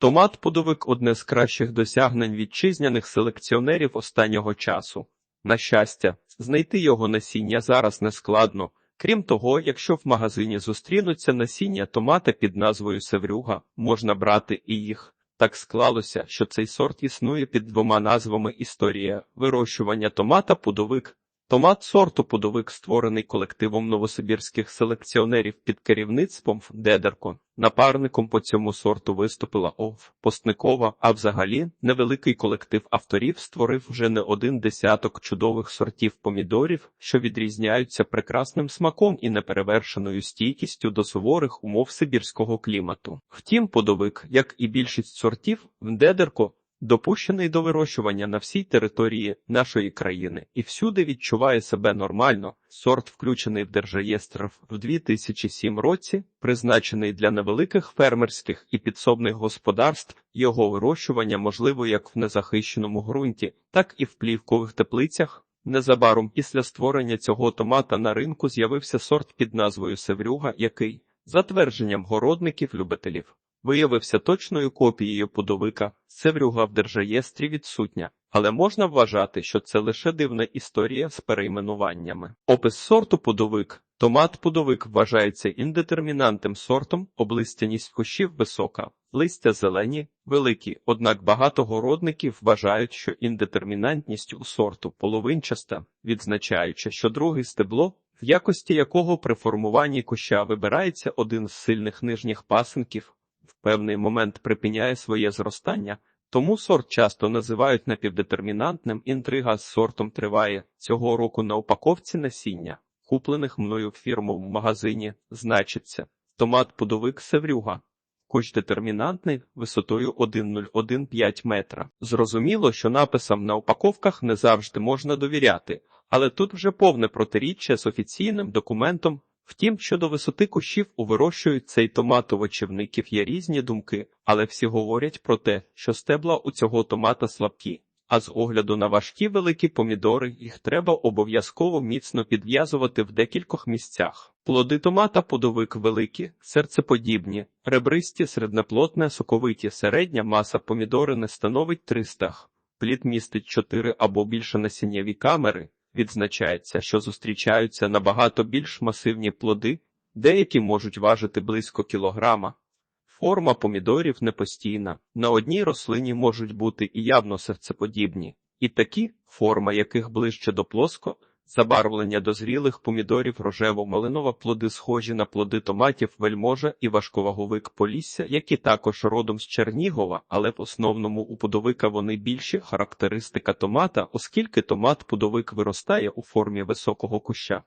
Томат подовик одне з кращих досягнень вітчизняних селекціонерів останнього часу. На щастя, знайти його насіння зараз не складно. Крім того, якщо в магазині зустрінуться насіння томата під назвою Севрюга, можна брати і їх. Так склалося, що цей сорт існує під двома назвами історія вирощування томата пудовик. Томат сорту пудовик створений колективом новосибірських селекціонерів під керівництвом Дедерко. Напарником по цьому сорту виступила ОВ Постникова, а взагалі невеликий колектив авторів створив вже не один десяток чудових сортів помідорів, що відрізняються прекрасним смаком і неперевершеною стійкістю до суворих умов сибірського клімату. Втім, подовик, як і більшість сортів, Дедерко допущений до вирощування на всій території нашої країни і всюди відчуває себе нормально. Сорт включений в держреєстр в 2007 році, призначений для невеликих фермерських і підсобних господарств. Його вирощування можливо як в незахищеному ґрунті, так і в плівкових теплицях. Незабаром після створення цього томата на ринку з'явився сорт під назвою Севрюга, який, за твердженням городників-любителів, виявився точною копією пудовика. Севрюга в держреєстрі відсутня, але можна вважати, що це лише дивна історія з перейменуваннями. Опис сорту пудовик. Томат пудовик вважається індетермінантним сортом, облистяність кущів висока, листя зелені, великі, однак багато городників вважають, що індетермінантність у сорту половинчаста, відзначаючи, що друге стебло, в якості якого при формуванні куща вибирається один з сильних нижніх пасинків, в певний момент припиняє своє зростання, тому сорт часто називають напівдетермінантним. Інтрига з сортом триває цього року на упаковці насіння, куплених мною фірму в магазині, значиться томат пудовик Севрюга. Кущ детермінантний висотою 1,015 метра. Зрозуміло, що написам на упаковках не завжди можна довіряти, але тут вже повне протиріччя з офіційним документом. Втім, щодо висоти кущів у вирощують цей томат овочівників є різні думки, але всі говорять про те, що стебла у цього томата слабкі. А з огляду на важкі великі помідори їх треба обов'язково міцно підв'язувати в декількох місцях. Плоди томата подовик великі, серцеподібні, ребристі, середнеплотне, соковиті, середня маса помідори не становить 300. Плід містить 4 або більше насіннєві камери. Відзначається, що зустрічаються набагато більш масивні плоди, деякі можуть важити близько кілограма. Форма помідорів непостійна. На одній рослині можуть бути і явно серцеподібні, і такі, форма яких ближче до плоско, забарвлення дозрілих помідорів рожево-малинова плоди схожі на плоди томатів вельможа і важковаговик полісся, які також родом з Чернігова, але в основному у пудовика вони більші характеристика томата, оскільки томат пудовик виростає у формі високого куща.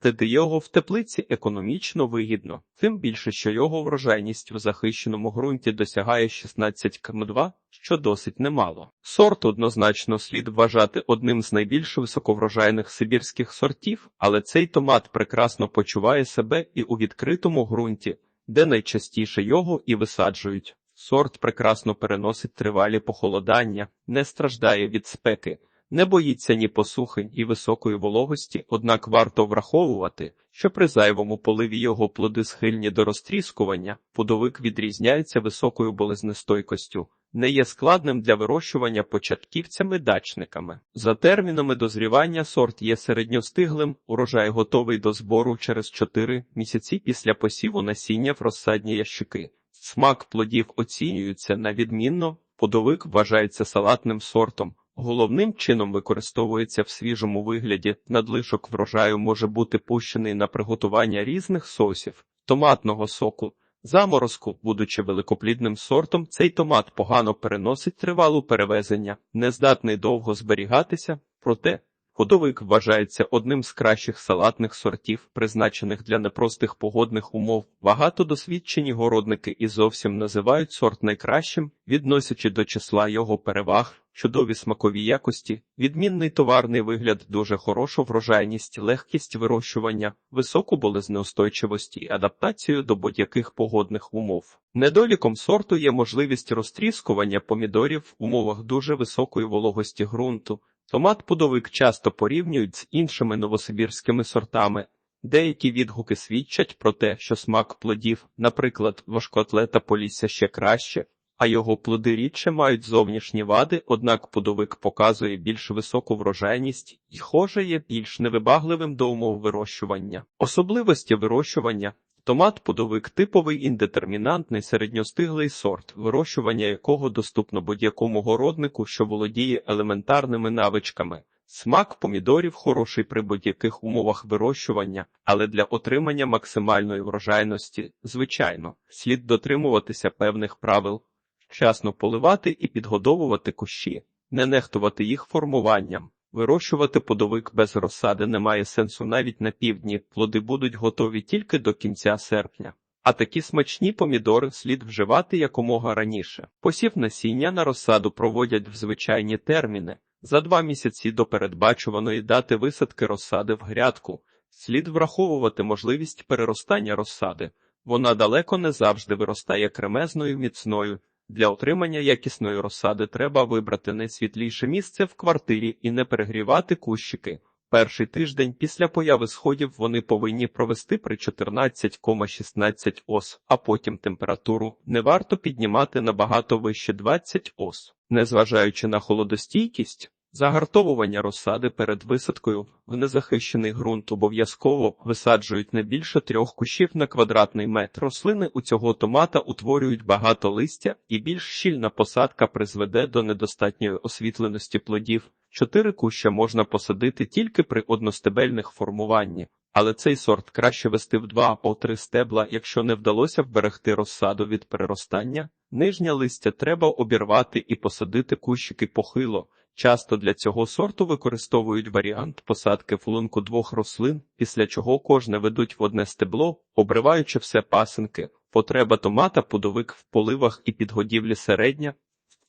Теді його в теплиці економічно вигідно, тим більше, що його врожайність в захищеному ґрунті досягає 16 км2, що досить немало. Сорт однозначно слід вважати одним з найбільш високоврожайних сибірських сортів, але цей томат прекрасно почуває себе і у відкритому ґрунті, де найчастіше його і висаджують. Сорт прекрасно переносить тривалі похолодання, не страждає від спеки. Не боїться ні посухи, ні високої вологості, однак варто враховувати, що при зайвому поливі його плоди схильні до розтріскування, пудовик відрізняється високою болезнестойкостю, не є складним для вирощування початківцями-дачниками. За термінами дозрівання сорт є середньостиглим, урожай готовий до збору через 4 місяці після посіву насіння в розсадні ящики. Смак плодів оцінюється на відмінно, подовик вважається салатним сортом. Головним чином використовується в свіжому вигляді, надлишок врожаю може бути пущений на приготування різних сосів, томатного соку, заморозку, будучи великоплідним сортом, цей томат погано переносить тривалу перевезення, не здатний довго зберігатися, проте Ходовик вважається одним з кращих салатних сортів, призначених для непростих погодних умов. Багато досвідчені городники і зовсім називають сорт найкращим, відносячи до числа його переваг, чудові смакові якості, відмінний товарний вигляд, дуже хорошу врожайність, легкість вирощування, високу болезнеустойчивість і адаптацію до будь-яких погодних умов. Недоліком сорту є можливість розтріскування помідорів в умовах дуже високої вологості ґрунту. Томат пудовик часто порівнюють з іншими новосибірськими сортами. Деякі відгуки свідчать про те, що смак плодів, наприклад, важкоатлета полісся ще краще, а його плоди рідше мають зовнішні вади, однак плодовик показує більш високу врожайність і, хоже, є більш невибагливим до умов вирощування. Особливості вирощування Томат подовик типовий індетермінантний середньостиглий сорт, вирощування якого доступно будь-якому городнику, що володіє елементарними навичками. Смак помідорів хороший при будь-яких умовах вирощування, але для отримання максимальної врожайності, звичайно, слід дотримуватися певних правил, вчасно поливати і підгодовувати кущі, не нехтувати їх формуванням. Вирощувати подовик без розсади немає сенсу навіть на півдні, плоди будуть готові тільки до кінця серпня. А такі смачні помідори слід вживати якомога раніше. Посів насіння на розсаду проводять в звичайні терміни. За два місяці до передбачуваної дати висадки розсади в грядку. Слід враховувати можливість переростання розсади. Вона далеко не завжди виростає кремезною міцною, для отримання якісної розсади треба вибрати найсвітліше місце в квартирі і не перегрівати кущики. Перший тиждень після появи сходів вони повинні провести при 14,16 ос, а потім температуру не варто піднімати набагато вище 20 ос. Незважаючи на холодостійкість, Загартовування розсади перед висадкою в незахищений ґрунт обов'язково висаджують не більше трьох кущів на квадратний метр. Рослини у цього томата утворюють багато листя, і більш щільна посадка призведе до недостатньої освітленості плодів. Чотири куща можна посадити тільки при одностебельних формуванні, але цей сорт краще вести в два або три стебла, якщо не вдалося вберегти розсаду від переростання. Нижнє листя треба обірвати і посадити кущики похило. Часто для цього сорту використовують варіант посадки в лунку двох рослин, після чого кожне ведуть в одне стебло, обриваючи все пасинки. Потреба томата подовик в поливах і підгодівлі середня.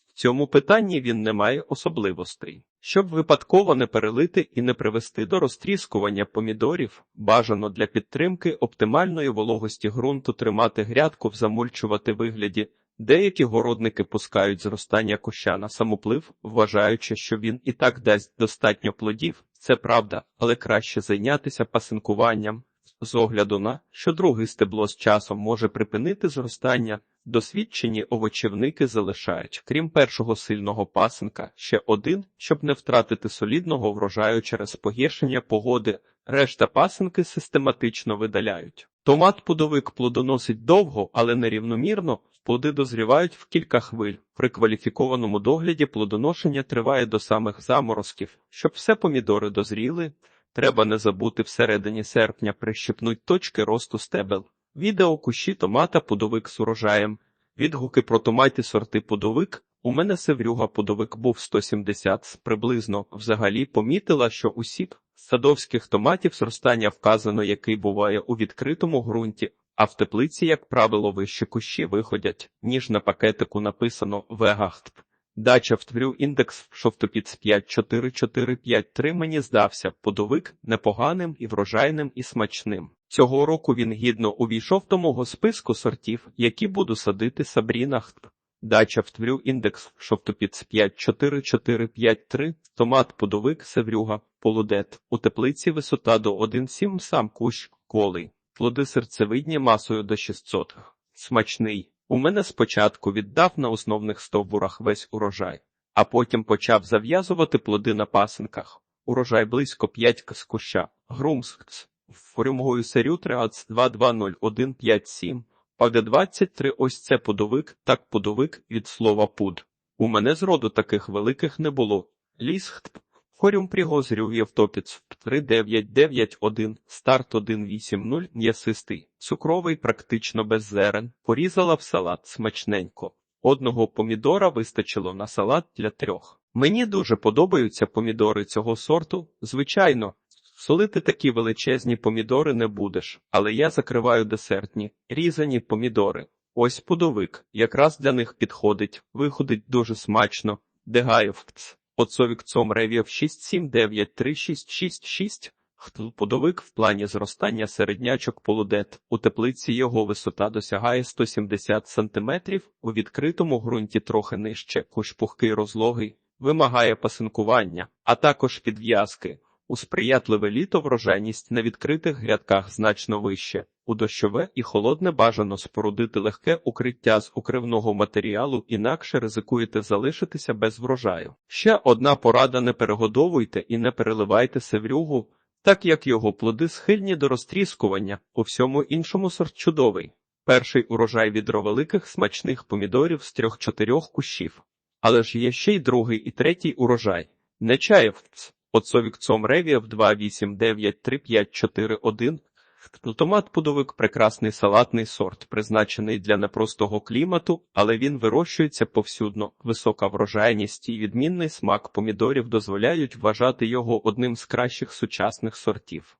В цьому питанні він не має особливостей. Щоб випадково не перелити і не привести до розтріскування помідорів, бажано для підтримки оптимальної вологості ґрунту тримати грядку в замульчувати вигляді Деякі городники пускають зростання куща на самоплив, вважаючи, що він і так дасть достатньо плодів. Це правда, але краще зайнятися пасинкуванням з огляду на що друге стебло з часом може припинити зростання. Досвідчені овочівники залишають, крім першого сильного пасинка, ще один, щоб не втратити солідного врожаю через погіршення погоди. Решта пасинки систематично видаляють. Томат пудовик плодоносить довго, але нерівномірно. Плоди дозрівають в кілька хвиль. При кваліфікованому догляді плодоношення триває до самих заморозків. Щоб все помідори дозріли, треба не забути всередині серпня прищепнуть точки росту стебел. Відео кущі томата пудовик з урожаєм. Відгуки про томаті сорти пудовик. У мене севрюга пудовик був 170 приблизно. Взагалі помітила, що усі садовських томатів зростання вказано, який буває у відкритому ґрунті, а в теплиці, як правило, вищі кущі виходять, ніж на пакетику написано Вегахт. Дача втврю індекс шовтопіц 54453 мені здався подовик непоганим і врожайним і смачним. Цього року він гідно увійшов до мого списку сортів, які буду садити Сабрінахт. Дача втврю індекс шовтопіц 54453, томат подовик севрюга, полудет, у теплиці висота до 1,7 сам кущ, колий. Плоди серцевидні масою до 600. Смачний. У мене спочатку віддав на основних стовбурах весь урожай, а потім почав зав'язувати плоди на пасинках. Урожай близько 5 з куща. Грумскц. Форюмгою серю 32201157. Паде 23 ось це подовик, так подовик від слова пуд. У мене зроду таких великих не було. Лісхт Хорюм пригозрів Євтопіц 3991, старт 180, м'ясистий, цукровий, практично без зерен, порізала в салат смачненько. Одного помідора вистачило на салат для трьох. Мені дуже подобаються помідори цього сорту. Звичайно, солити такі величезні помідори не будеш, але я закриваю десертні, різані помідори. Ось пудовик, якраз для них підходить, виходить дуже смачно, дегаєвц. Отцовік цом ревів 6793666, Хтлподовик в плані зростання середнячок полудет. У теплиці його висота досягає 170 см, у відкритому ґрунті трохи нижче, хоч пухкий розлогий, вимагає пасинкування, а також підв'язки. У сприятливе літо врожайність на відкритих грядках значно вище. У дощове і холодне бажано спорудити легке укриття з укривного матеріалу, інакше ризикуєте залишитися без врожаю. Ще одна порада: не перегодовуйте і не переливайте севрюгу, так як його плоди схильні до розтріскування, у всьому іншому сорт чудовий. Перший урожай відро великих смачних помідорів з трьох-чотирьох кущів. Але ж є ще й другий і третій урожай. Нечаєвц. Оцовікцом ревієв 2893541. Томат пудовик прекрасний салатний сорт, призначений для непростого клімату, але він вирощується повсюдно. Висока врожайність і відмінний смак помідорів дозволяють вважати його одним з кращих сучасних сортів.